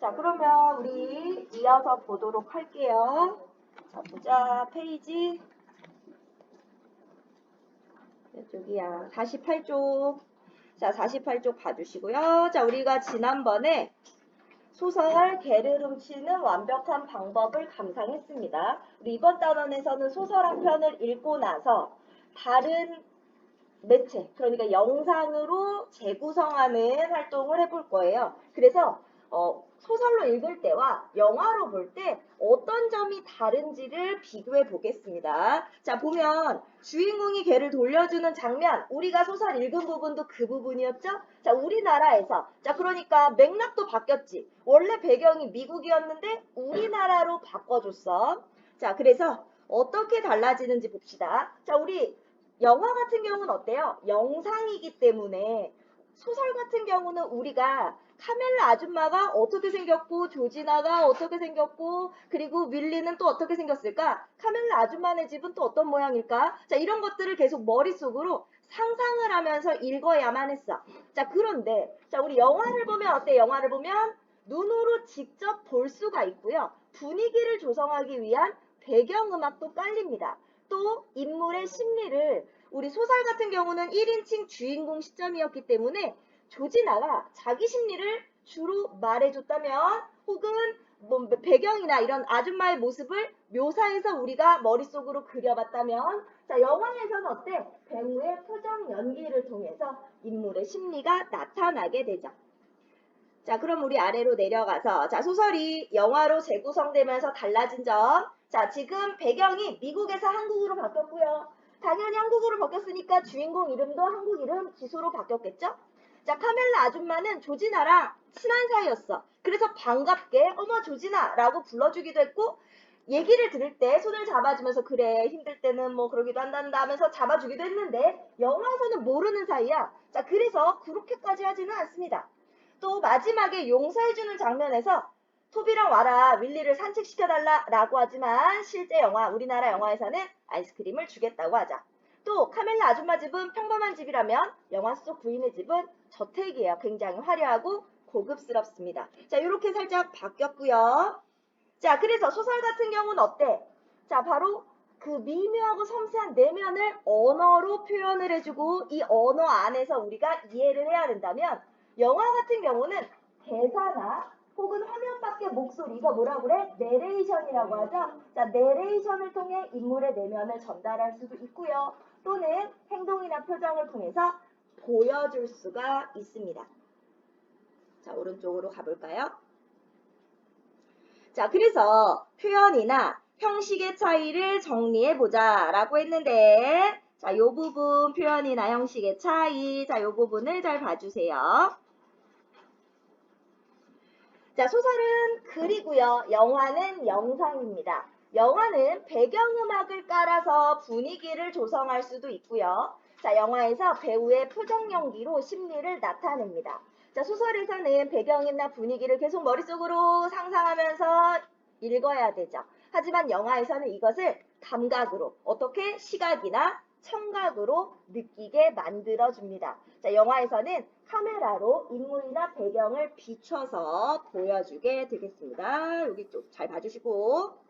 자, 그러면 우리 이어서 보도록 할게요. 자, 보자. 페이지. 이쪽이야. 48쪽. 자, 48쪽 봐주시고요. 자, 우리가 지난번에 소설 훔치는 완벽한 방법을 감상했습니다. 우리 이번 단원에서는 소설 한 편을 읽고 나서 다른 매체, 그러니까 영상으로 재구성하는 활동을 해볼 거예요. 그래서 어, 소설로 읽을 때와 영화로 볼 때 어떤 점이 다른지를 비교해 보겠습니다. 자, 보면 주인공이 개를 돌려주는 장면, 우리가 소설 읽은 부분도 그 부분이었죠? 자, 우리나라에서. 자, 그러니까 맥락도 바뀌었지. 원래 배경이 미국이었는데 우리나라로 바꿔줬어. 자, 그래서 어떻게 달라지는지 봅시다. 자, 우리 영화 같은 경우는 어때요? 영상이기 때문에 소설 같은 경우는 우리가 카멜라 아줌마가 어떻게 생겼고 조지나가 어떻게 생겼고 그리고 윌리는 또 어떻게 생겼을까? 카멜라 아줌마네 집은 또 어떤 모양일까? 자 이런 것들을 계속 머릿속으로 상상을 하면서 읽어야만 했어. 자 그런데 자 우리 영화를 보면 어때? 영화를 보면 눈으로 직접 볼 수가 있고요. 분위기를 조성하기 위한 배경음악도 깔립니다. 또 인물의 심리를 우리 소설 같은 경우는 1인칭 주인공 시점이었기 때문에 조지나가 자기 심리를 주로 말해줬다면 혹은 뭐 배경이나 이런 아줌마의 모습을 묘사해서 우리가 머릿속으로 그려봤다면 자 영화에서는 어때? 배우의 표정 연기를 통해서 인물의 심리가 나타나게 되죠. 자 그럼 우리 아래로 내려가서 자 소설이 영화로 재구성되면서 달라진 점. 자 지금 배경이 미국에서 한국으로 바뀌었고요. 당연히 한국으로 바뀌었으니까 주인공 이름도 한국 이름 지수로 바뀌었겠죠? 자, 카멜라 아줌마는 조지나랑 친한 사이였어. 그래서 반갑게 어머 조지나라고 불러주기도 했고 얘기를 들을 때 손을 잡아주면서 그래 힘들 때는 뭐 그러기도 한단다 하면서 잡아주기도 했는데 영화에서는 모르는 사이야. 자, 그래서 그렇게까지 하지는 않습니다. 또 마지막에 용서해주는 장면에서 토비랑 와라 윌리를 산책시켜달라 라고 하지만 실제 영화 우리나라 영화에서는 아이스크림을 주겠다고 하자. 또 카멜라 아줌마 집은 평범한 집이라면 영화 속 부인의 집은 저택이에요. 굉장히 화려하고 고급스럽습니다. 자 이렇게 살짝 바뀌었고요. 자 그래서 소설 같은 경우는 어때? 자 바로 그 미묘하고 섬세한 내면을 언어로 표현을 해주고 이 언어 안에서 우리가 이해를 해야 된다면 영화 같은 경우는 대사나 혹은 화면 밖의 목소리 이거 뭐라고 그래? 내레이션이라고 하죠. 자, 내레이션을 통해 인물의 내면을 전달할 수도 있고요. 또는 행동이나 표정을 통해서 보여줄 수가 있습니다. 자, 오른쪽으로 가볼까요? 자, 그래서 표현이나 형식의 차이를 정리해 보자 라고 했는데 자, 요 부분 표현이나 형식의 차이. 자, 요 부분을 잘 봐주세요. 자, 소설은 글이고요. 영화는 영상입니다. 영화는 배경음악을 깔아서 분위기를 조성할 수도 있고요. 자, 영화에서 배우의 표정 연기로 심리를 나타냅니다. 자, 소설에서는 배경이나 분위기를 계속 머릿속으로 상상하면서 읽어야 되죠. 하지만 영화에서는 이것을 감각으로, 어떻게 시각이나 청각으로 느끼게 만들어줍니다. 자, 영화에서는 카메라로 인물이나 배경을 비춰서 보여주게 되겠습니다. 여기 좀 잘 봐주시고.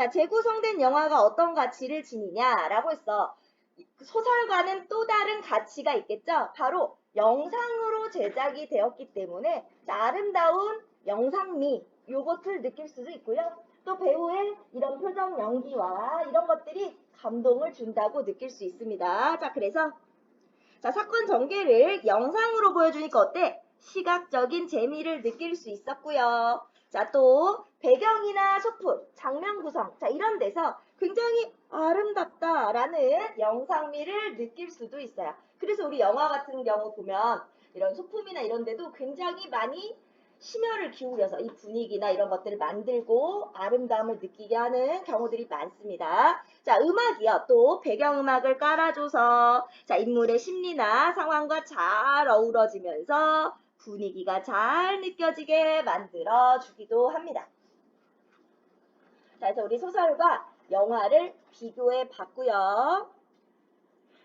자, 재구성된 영화가 어떤 가치를 지니냐라고 했어. 소설과는 또 다른 가치가 있겠죠? 바로 영상으로 제작이 되었기 때문에 자, 아름다운 영상미, 요것을 느낄 수도 있고요. 또 배우의 이런 표정 연기와 이런 것들이 감동을 준다고 느낄 수 있습니다. 자, 그래서 자, 사건 전개를 영상으로 보여주니까 어때? 시각적인 재미를 느낄 수 있었고요. 자, 또 배경이나 소품, 장면 구성, 자, 이런 데서 굉장히 아름답다라는 영상미를 느낄 수도 있어요. 그래서 우리 영화 같은 경우 보면 이런 소품이나 이런 데도 굉장히 많이 심혈을 기울여서 이 분위기나 이런 것들을 만들고 아름다움을 느끼게 하는 경우들이 많습니다. 자, 음악이요. 또 배경음악을 깔아줘서 자, 인물의 심리나 상황과 잘 어우러지면서 분위기가 잘 느껴지게 만들어 주기도 합니다. 자, 그래서 우리 소설과 영화를 비교해 봤고요.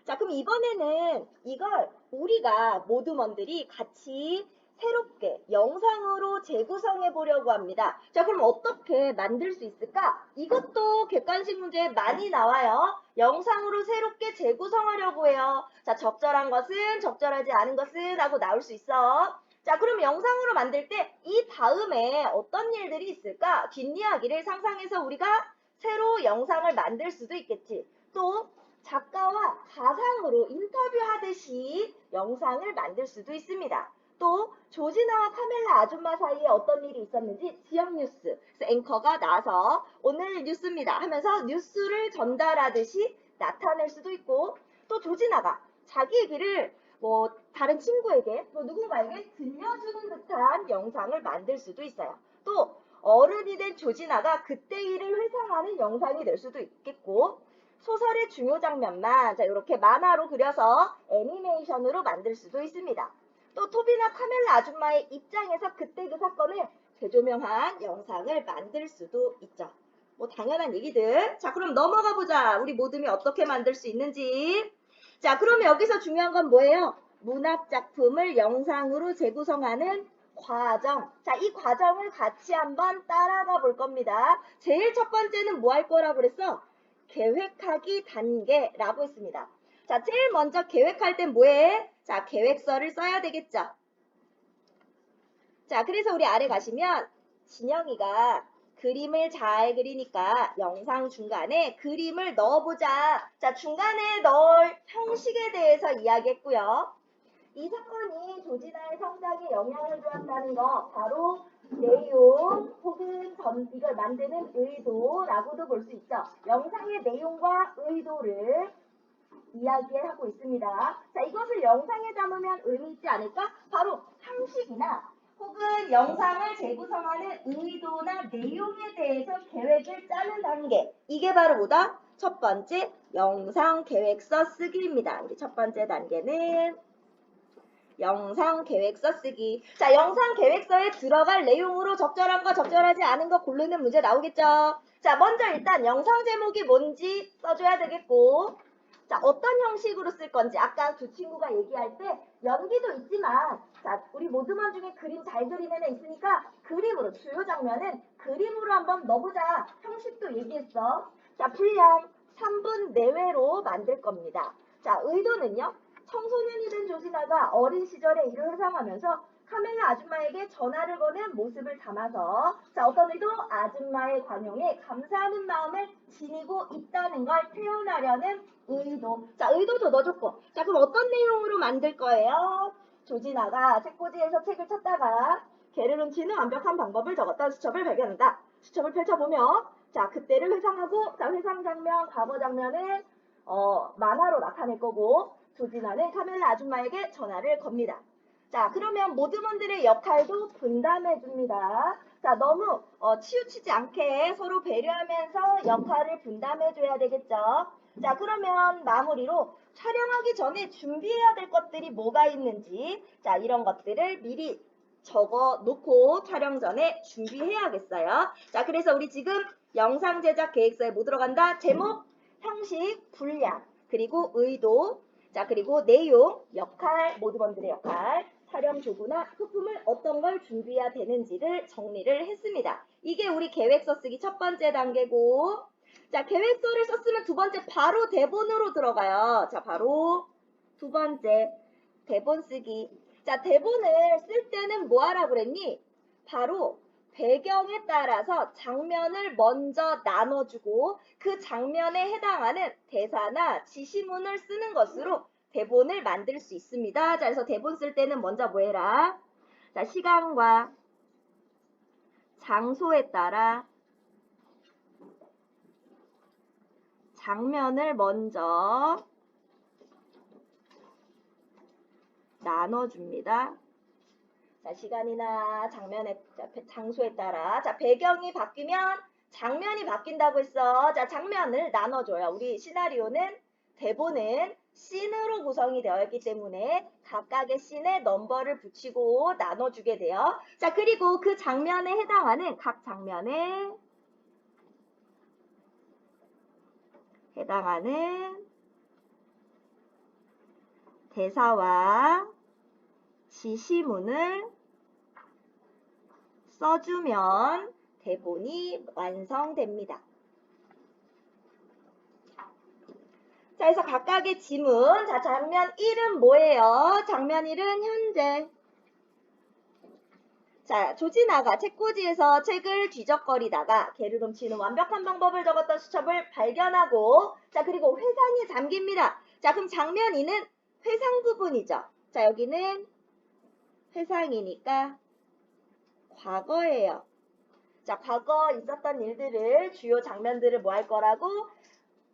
자, 그럼 이번에는 이걸 우리가 모두먼들이 같이 새롭게 새롭게 영상으로 재구성해 보려고 합니다. 자, 그럼 어떻게 만들 수 있을까? 이것도 객관식 문제에 많이 나와요. 영상으로 새롭게 재구성하려고 해요. 자, 적절한 것은 적절하지 않은 것은 하고 나올 수 있어. 자, 그럼 영상으로 만들 때 이 다음에 어떤 일들이 있을까? 뒷이야기를 상상해서 우리가 새로 영상을 만들 수도 있겠지. 또 작가와 가상으로 인터뷰하듯이 영상을 만들 수도 있습니다. 또 조지나와 카멜라 아줌마 사이에 어떤 일이 있었는지 지역 뉴스 앵커가 나서 오늘 뉴스입니다 하면서 뉴스를 전달하듯이 나타낼 수도 있고 또 조지나가 자기 얘기를 뭐 다른 친구에게 또 누군가에게 들려주는 듯한 영상을 만들 수도 있어요. 또 어른이 된 조지나가 그때 일을 회상하는 영상이 될 수도 있겠고 소설의 중요 장면만 자 이렇게 만화로 그려서 애니메이션으로 만들 수도 있습니다. 또 토비나 카멜라 아줌마의 입장에서 그때 그 사건을 재조명한 영상을 만들 수도 있죠. 뭐 당연한 얘기들. 자 그럼 넘어가 보자. 우리 모둠이 어떻게 만들 수 있는지. 자 그러면 여기서 중요한 건 뭐예요? 문학 작품을 영상으로 재구성하는 과정. 자, 이 과정을 같이 한번 따라가 볼 겁니다. 제일 첫 번째는 뭐 할 거라고 그랬어? 계획하기 단계라고 했습니다. 자, 제일 먼저 계획할 땐 뭐해? 자, 계획서를 써야 되겠죠. 자, 그래서 우리 아래 가시면 진영이가 그림을 잘 그리니까 영상 중간에 그림을 넣어보자. 자, 중간에 넣을 형식에 대해서 이야기했고요. 이 사건이 조지나의 성장에 영향을 주었다는 거 바로 내용 혹은 전 이걸 만드는 의도라고도 볼 수 있죠. 영상의 내용과 의도를 이야기하고 있습니다. 자, 이것을 영상에 담으면 의미 있지 않을까? 바로 형식이나 혹은 영상을 재구성하는 의도나 내용에 대해서 계획을 짜는 단계. 이게 바로 뭐다? 첫 번째 영상 계획서 쓰기입니다. 우리 첫 번째 단계는 영상 계획서 쓰기. 자, 영상 계획서에 들어갈 내용으로 적절한 거, 적절하지 않은 거 고르는 문제 나오겠죠? 자, 먼저 일단 영상 제목이 뭔지 써줘야 되겠고, 자, 어떤 형식으로 쓸 건지 아까 두 친구가 얘기할 때 연기도 있지만 자, 우리 모드만 중에 그림 잘 그리는 애 있으니까 그림으로 주요 장면은 그림으로 한번 넣어보자. 형식도 얘기했어. 자, 분량 3분 내외로 만들 겁니다. 자, 의도는요. 청소년이 된 조지나가 어린 시절의 일을 회상하면서 카멜라 아줌마에게 전화를 거는 모습을 담아서 자 어떤 의도? 아줌마의 관용에 감사하는 마음을 지니고 있다는 걸 표현하려는 의도. 자 의도도 넣어줬고. 자 그럼 어떤 내용으로 만들 거예요? 조지나가 책꽂이에서 책을 찾다가 훔치는 완벽한 방법을 적었던 수첩을 발견한다. 수첩을 펼쳐보며 자 그때를 회상하고 자 회상 장면 과거 장면을 어 만화로 나타낼 거고 조지나는 카멜라 아줌마에게 전화를 겁니다. 자, 그러면 모드먼들의 역할도 분담해 줍니다. 자, 너무 어, 치우치지 않게 서로 배려하면서 역할을 분담해 줘야 되겠죠. 자, 그러면 마무리로 촬영하기 전에 준비해야 될 것들이 뭐가 있는지 자, 이런 것들을 미리 적어 놓고 촬영 전에 준비해야겠어요. 자, 그래서 우리 지금 영상 제작 계획서에 뭐 들어간다? 제목, 형식, 분량, 그리고 의도, 자, 그리고 내용, 역할, 모드번들의 역할, 촬영 도구나 소품을 어떤 걸 준비해야 되는지를 정리를 했습니다. 이게 우리 계획서 쓰기 첫 번째 단계고, 자, 계획서를 썼으면 두 번째 바로 대본으로 들어가요. 자, 바로 두 번째 대본 쓰기. 자, 대본을 쓸 때는 뭐 하라 그랬니? 바로 배경에 따라서 장면을 먼저 나눠주고 그 장면에 해당하는 대사나 지시문을 쓰는 것으로 대본을 만들 수 있습니다. 자, 그래서 대본 쓸 때는 먼저 뭐 해라? 자, 시간과 장소에 따라 장면을 먼저 나눠줍니다. 자, 시간이나 장면에, 장소에 따라. 자, 배경이 바뀌면 장면이 바뀐다고 했어. 자, 장면을 나눠줘요. 우리 시나리오는, 대본은 씬으로 구성이 되어 있기 때문에 각각의 씬에 넘버를 붙이고 나눠주게 돼요. 자, 그리고 그 장면에 해당하는 각 장면에 해당하는 대사와 지시문을 써주면 대본이 완성됩니다. 자, 그래서 각각의 지문. 자, 장면 1은 뭐예요? 장면 1은 현재. 자, 조진아가 책꽂이에서 책을 뒤적거리다가 개를 훔치는 완벽한 방법을 적었던 수첩을 발견하고 자, 그리고 회상에 잠깁니다. 자, 그럼 장면 2는 회상 부분이죠. 자, 여기는 회상이니까 과거예요. 자, 과거 있었던 일들을 주요 장면들을 뭐 할 거라고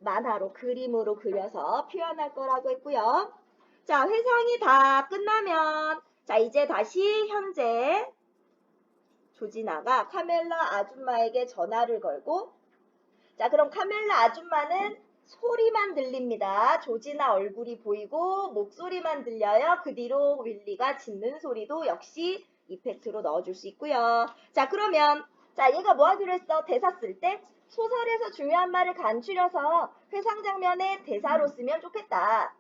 만화로 그림으로 그려서 표현할 거라고 했고요. 자, 회상이 다 끝나면 자, 이제 다시 현재 조진아가 카멜라 아줌마에게 전화를 걸고 자, 그럼 카멜라 아줌마는 소리만 들립니다. 조진아 얼굴이 보이고 목소리만 들려요. 그 뒤로 윌리가 짖는 소리도 역시 이펙트로 넣어줄 수 있고요. 자, 그러면 자, 얘가 뭐 하기로 했어? 대사 쓸 때 소설에서 중요한 말을 간추려서 회상 장면에 대사로 쓰면 좋겠다.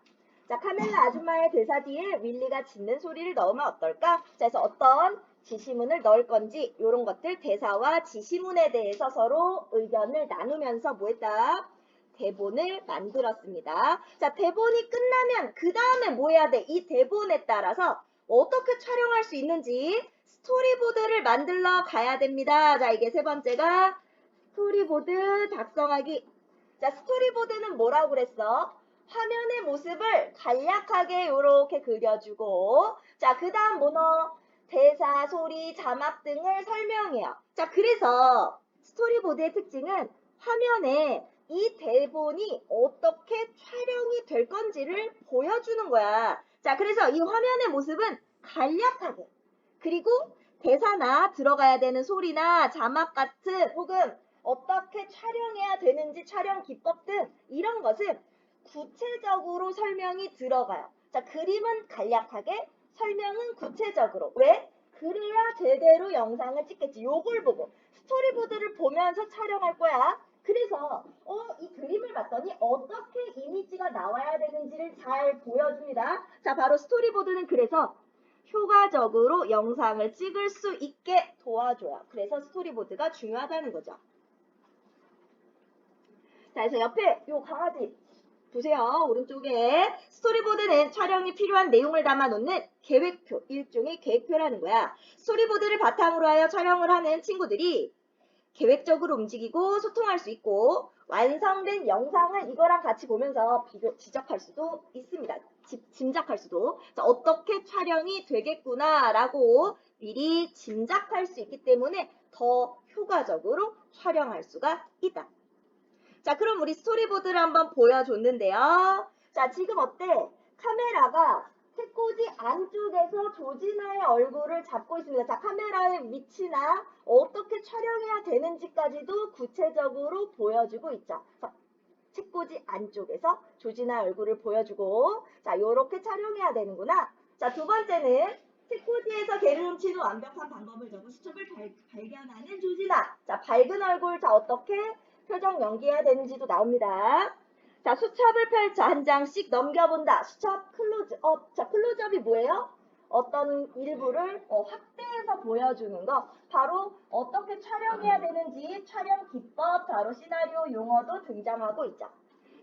자, 카멜라 아줌마의 대사 뒤에 윌리가 짖는 소리를 넣으면 어떨까? 자, 그래서 어떤 지시문을 넣을 건지 이런 것들 대사와 지시문에 대해서 서로 의견을 나누면서 뭐 했다? 대본을 만들었습니다. 자, 대본이 끝나면 그 다음에 뭐 해야 돼? 이 대본에 따라서 어떻게 촬영할 수 있는지 스토리보드를 만들러 가야 됩니다. 자, 이게 세 번째가 스토리보드 작성하기. 자, 스토리보드는 뭐라고 그랬어? 화면의 모습을 간략하게 이렇게 그려주고, 자, 그 다음 뭐 넣어? 대사, 소리, 자막 등을 설명해요. 자, 그래서 스토리보드의 특징은 화면에 이 대본이 어떻게 촬영이 될 건지를 보여주는 거야. 자, 그래서 이 화면의 모습은 간략하게, 그리고 대사나 들어가야 되는 소리나 자막 같은 혹은 어떻게 촬영해야 되는지 촬영 기법 등 이런 것은 구체적으로 설명이 들어가요. 자, 그림은 간략하게, 설명은 구체적으로. 왜? 그래야 제대로 영상을 찍겠지. 요걸 보고 스토리보드를 보면서 촬영할 거야. 그래서 어, 이 그림을 봤더니 어떻게 이미지가 나와야 되는지를 잘 보여줍니다. 자, 바로 스토리보드는 그래서 효과적으로 영상을 찍을 수 있게 도와줘요. 그래서 스토리보드가 중요하다는 거죠. 자, 그래서 옆에 요 강아지 보세요. 오른쪽에 스토리보드는 촬영이 필요한 내용을 담아놓는 계획표, 일종의 계획표라는 거야. 스토리보드를 바탕으로 하여 촬영을 하는 친구들이 계획적으로 움직이고 소통할 수 있고 완성된 영상을 이거랑 같이 보면서 비교, 지적할 수도 있습니다. 지- 짐작할 수도. 자, 어떻게 촬영이 되겠구나라고 미리 짐작할 수 있기 때문에 더 효과적으로 촬영할 수가 있다. 자, 그럼 우리 스토리보드를 한번 보여줬는데요. 자, 지금 어때? 카메라가 책꽂이 안쪽에서 조진아의 얼굴을 잡고 있습니다. 자, 카메라의 위치나 어떻게 촬영해야 되는지까지도 구체적으로 보여주고 있죠. 자, 책꽂이 안쪽에서 조진아 얼굴을 보여주고 자, 요렇게 촬영해야 되는구나. 자, 두 번째는 책꽂이에서 개를 훔치는 완벽한 방법을 적은 수첩을 발, 발견하는 조진아. 자, 밝은 얼굴 자 어떻게 표정 연기해야 되는지도 나옵니다. 자, 수첩을 펼쳐 한 장씩 넘겨본다. 수첩 클로즈업. 자, 클로즈업이 뭐예요? 어떤 일부를 어, 확대해서 보여주는 거. 바로 어떻게 촬영해야 되는지 촬영 기법, 바로 시나리오 용어도 등장하고 있죠.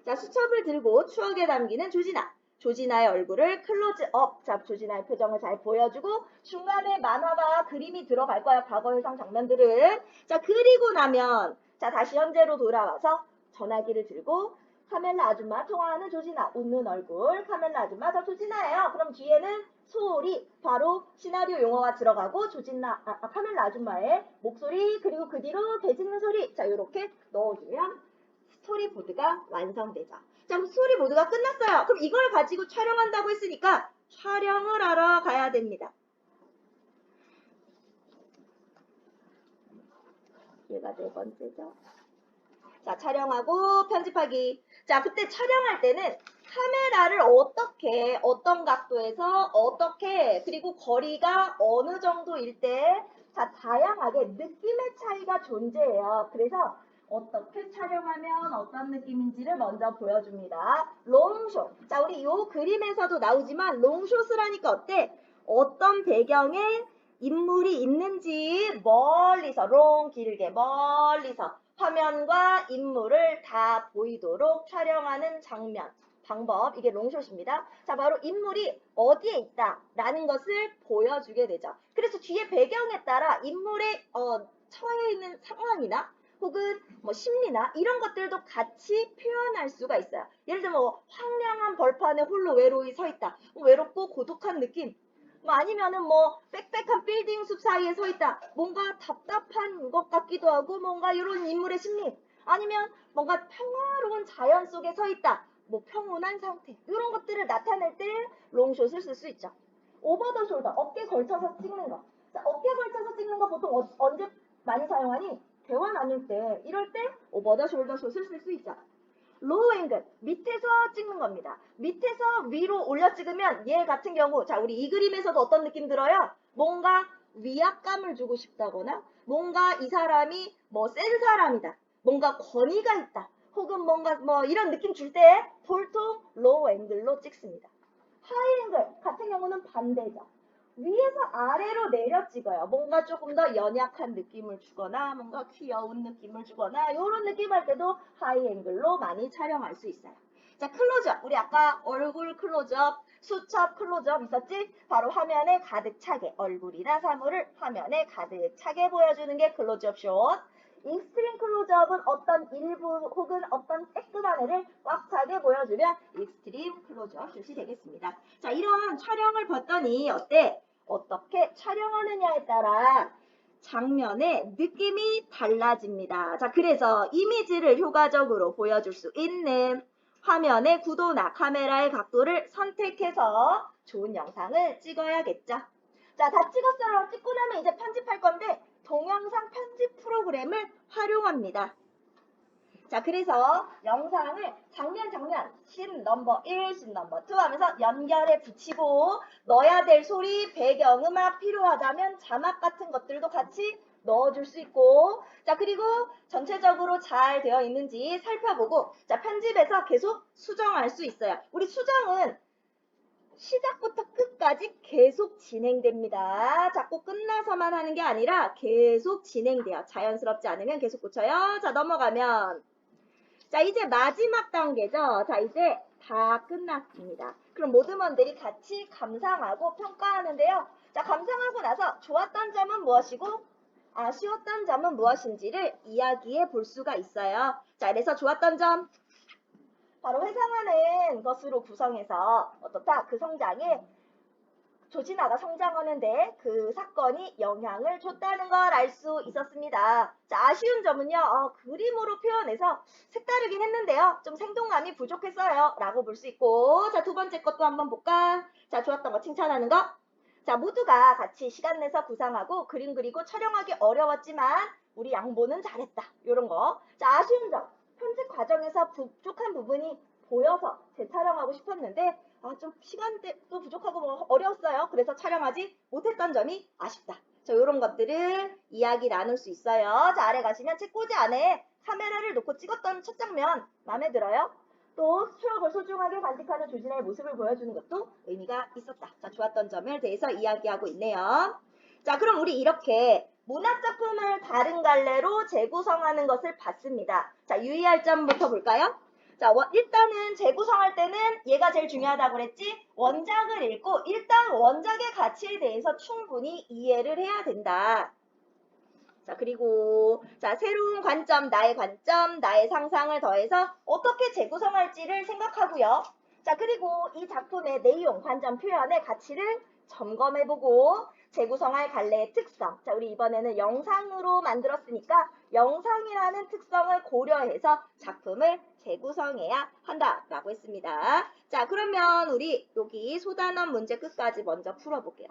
자, 수첩을 들고 추억에 담기는 조진아. 조진아의 얼굴을 클로즈업. 자, 조진아의 표정을 잘 보여주고 중간에 만화가 그림이 들어갈 거야. 과거 회상 장면들은. 자, 그리고 나면 자, 다시 현재로 돌아와서 전화기를 들고 카멜라 아줌마 통화하는 조진아 웃는 얼굴. 카멜라 아줌마 저 조진아예요. 그럼 뒤에는 소리 바로 시나리오 용어가 들어가고 조진아 아, 아, 카멜라 아줌마의 목소리 그리고 그 뒤로 대짖는 소리. 자 이렇게 넣어주면 스토리보드가 완성되죠. 자 그럼 스토리보드가 끝났어요. 그럼 이걸 가지고 촬영한다고 했으니까 촬영을 하러 가야 됩니다 얘가 네 번째죠 자, 촬영하고 편집하기. 자, 그때 촬영할 때는 카메라를 어떻게, 어떤 각도에서 어떻게, 그리고 거리가 어느 정도일 때, 자, 다양하게 느낌의 차이가 존재해요. 그래서 어떻게 촬영하면 어떤 느낌인지를 먼저 보여줍니다. 롱숏. 자, 우리 요 그림에서도 나오지만 롱숏을 하니까 어때? 어떤 배경에 인물이 있는지 멀리서 롱 길게 멀리서 화면과 인물을 다 보이도록 촬영하는 장면 방법 이게 롱숏입니다. 자 바로 인물이 어디에 있다라는 것을 보여주게 되죠. 그래서 뒤에 배경에 따라 인물의 어, 처해 있는 상황이나 혹은 뭐 심리나 이런 것들도 같이 표현할 수가 있어요. 예를 들면 뭐 황량한 벌판에 홀로 외로이 서 있다. 뭐 외롭고 고독한 느낌. 뭐 아니면은 뭐 빽빽한 빌딩 숲 사이에 서 있다. 뭔가 답답한 것 같기도 하고 뭔가 이런 인물의 심리. 아니면 뭔가 평화로운 자연 속에 서 있다. 뭐 평온한 상태. 이런 것들을 나타낼 때 롱숏을 쓸 수 있죠. 오버 더 숄더, 어깨 걸쳐서 찍는 거. 자, 어깨 걸쳐서 찍는 거 보통 어- 언제 많이 사용하니? 대화 나눌 때, 이럴 때 오버 더 숄더 숏을 쓸 수 있죠. 로우 앵글, 밑에서 찍는 겁니다. 밑에서 위로 올려 찍으면 얘 같은 경우, 자, 우리 이 그림에서도 어떤 느낌 들어요? 뭔가 위압감을 주고 싶다거나, 뭔가 이 사람이 뭐 센 사람이다. 뭔가 권위가 있다. 혹은 뭔가 뭐 이런 느낌 줄 때 보통 로우 앵글로 찍습니다. 하이 앵글 같은 경우는 반대죠. 위에서 아래로 내려 찍어요. 뭔가 조금 더 연약한 느낌을 주거나 뭔가 귀여운 느낌을 주거나 이런 느낌 할 때도 하이 앵글로 많이 촬영할 수 있어요. 자, 클로즈업. 우리 아까 얼굴 클로즈업, 수첩 클로즈업 있었지? 바로 화면에 가득 차게 얼굴이나 사물을 화면에 가득 차게 보여주는 게 클로즈업 숏. 익스트림 클로즈업은 어떤 일부 혹은 어떤 쬐끄만 애를 꽉 차게 보여주면 익스트림 클로즈업 숏이 되겠습니다. 자, 이런 촬영을 봤더니 어때? 어떻게 촬영하느냐에 따라 장면의 느낌이 달라집니다. 자, 그래서 이미지를 효과적으로 보여줄 수 있는 화면의 구도나 카메라의 각도를 선택해서 좋은 영상을 찍어야겠죠. 자, 다 찍었어요. 찍고 나면 이제 편집할 건데 동영상 편집 프로그램을 활용합니다. 자, 그래서 영상을 장면 장면 신 넘버 1, 신 넘버 2 하면서 연결해 붙이고 넣어야 될 소리, 배경 음악 필요하다면 자막 같은 것들도 같이 넣어줄 수 있고 자 그리고 전체적으로 잘 되어 있는지 살펴보고 자 편집해서 계속 수정할 수 있어요. 우리 수정은 시작부터 끝까지 계속 진행됩니다. 자꾸 끝나서만 하는 게 아니라 계속 진행돼요. 자연스럽지 않으면 계속 고쳐요. 자 넘어가면 자 이제 마지막 단계죠. 자 이제 다 끝났습니다. 그럼 모드먼들이 같이 감상하고 평가하는데요. 자 감상하고 나서 좋았던 점은 무엇이고 아쉬웠던 점은 무엇인지를 이야기해 볼 수가 있어요. 자 그래서 좋았던 점 바로 회상하는 것으로 구성해서 어떻다 그 성장에 조진아가 성장하는데 그 사건이 영향을 줬다는 걸 알 수 있었습니다. 자, 아쉬운 점은요, 어, 그림으로 표현해서 색다르긴 했는데요. 좀 생동감이 부족했어요. 라고 볼 수 있고, 자, 두 번째 것도 한번 볼까? 자, 좋았던 거 칭찬하는 거. 자, 모두가 같이 시간 내서 구상하고 그림 그리고 촬영하기 어려웠지만 우리 양보는 잘했다. 요런 거. 자, 아쉬운 점. 편집 과정에서 부족한 부분이 보여서 재촬영하고 싶었는데 아, 좀 시간도 부족하고 뭐 어려웠어요. 그래서 촬영하지 못했던 점이 아쉽다. 자, 이런 것들을 이야기 나눌 수 있어요. 자, 아래 가시면 책꽂이 안에 카메라를 놓고 찍었던 첫 장면 마음에 들어요? 또 추억을 소중하게 간직하는 조진아의 모습을 보여주는 것도 의미가 있었다. 자, 좋았던 점을 대해서 이야기하고 있네요. 자, 그럼 우리 이렇게 문학작품을 다른 갈래로 재구성하는 것을 봤습니다. 자, 유의할 점부터 볼까요? 자, 원- 일단은 재구성할 때는 얘가 제일 중요하다고 그랬지? 원작을 읽고 일단 원작의 가치에 대해서 충분히 이해를 해야 된다. 자, 그리고 자, 새로운 관점, 나의 관점, 나의 상상을 더해서 어떻게 재구성할지를 생각하고요. 자, 그리고 이 작품의 내용, 관점, 표현의 가치를 점검해보고 재구성할 갈래의 특성. 자, 우리 이번에는 영상으로 만들었으니까 영상이라는 특성을 고려해서 작품을 재구성해야 한다라고 했습니다. 자, 그러면 우리 여기 소단원 문제 끝까지 먼저 풀어볼게요.